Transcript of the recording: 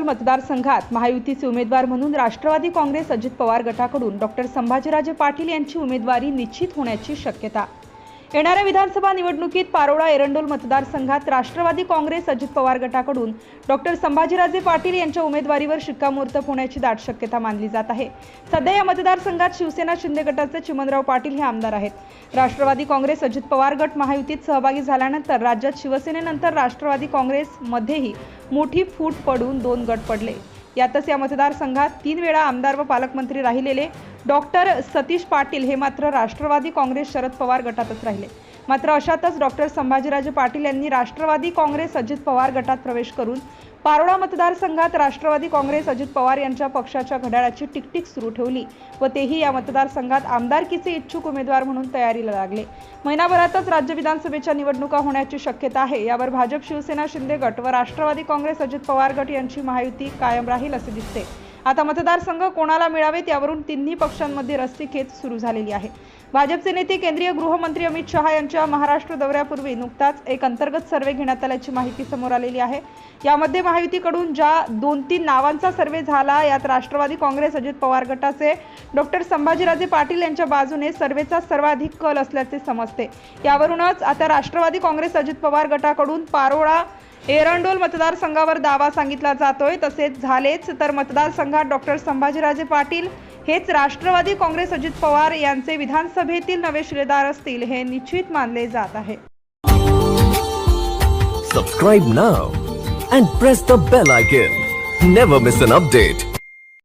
मतदारसंघात महायुतीचे उमेदवार म्हणून राष्ट्रवादी काँग्रेस अजित पवार गटाकडून डॉक्टर संभाजीराजे पाटील यांची उमेदवारी निश्चित होण्याची शक्यता. येणाऱ्या विधानसभा निवडणुकीत पारोळा एरंडोल मतदारसंघात राष्ट्रवादी काँग्रेस अजित पवार गटाकडून डॉक्टर संभाजीराजे पाटील यांच्या उमेदवारीवर शिक्कामोर्तब होण्याची दाट शक्यता मानली जात आहे. सध्या या मतदारसंघात शिवसेना शिंदे गटाचे चिमनराव पाटील हे आमदार आहेत. राष्ट्रवादी काँग्रेस अजित पवार गट महायुतीत सहभागी झाल्यानंतर राज्यात शिवसेनेनंतर राष्ट्रवादी काँग्रेसमध्येही मोठी फूट पडून दोन गट पडले. यातच या मतदारसंघात तीन वेळा आमदार व पालकमंत्री राहिलेले डॉक्टर सतीश पाटील हे मात्र राष्ट्रवादी काँग्रेस शरद पवार गटातच राहिले. मात्र अशातच डॉक्टर संभाजीराजे पाटील यांनी राष्ट्रवादी काँग्रेस अजित पवार गटात प्रवेश करून पारोळा मतदारसंघात राष्ट्रवादी काँग्रेस अजित पवार यांच्या पक्षाच्या घड्याळाची टिकटिक सुरू ठेवली व तेही या मतदारसंघात आमदारकीचे इच्छुक उमेदवार म्हणून तयारीला लागले. महिनाभरातच राज्य विधानसभेच्या निवडणुका होण्याची शक्यता आहे. यावर भाजप शिवसेना शिंदे गट व राष्ट्रवादी काँग्रेस अजित पवार गट यांची महायुती कायम राहील असे दिसते. आता मतदारसंघ कोणाला मिळावेत यावरून तिन्ही पक्षांमध्ये रस्सीखेच सुरू झालेली आहे. भाजपचे नेते केंद्रीय गृहमंत्री अमित शहा यांच्या महाराष्ट्र दौऱ्यापूर्वी नुकताच एक अंतर्गत सर्वे घेण्यात आल्याची माहिती समोर आलेली आहे. यामध्ये महायुतीकडून ज्या दोन तीन नावांचा सर्वे झाला यात राष्ट्रवादी काँग्रेस अजित पवार गटाचे डॉक्टर संभाजीराजे पाटील यांच्या बाजूने सर्वेचा सर्वाधिक कल असल्याचे समजते. यावरूनच आता राष्ट्रवादी काँग्रेस अजित पवार गटाकडून पारोळा एरंडोल मतदारसंघावर दावा सांगितला जातोय. तसेच झालेच तर मतदारसंघात डॉक्टर संभाजीराजे पाटील हेच राष्ट्रवादी काँग्रेस अजित पवार यांचे विधानसभेतील नवे शिलेदार असतील हे निश्चित मानले जात आहे. Subscribe now and press the bell icon never miss an update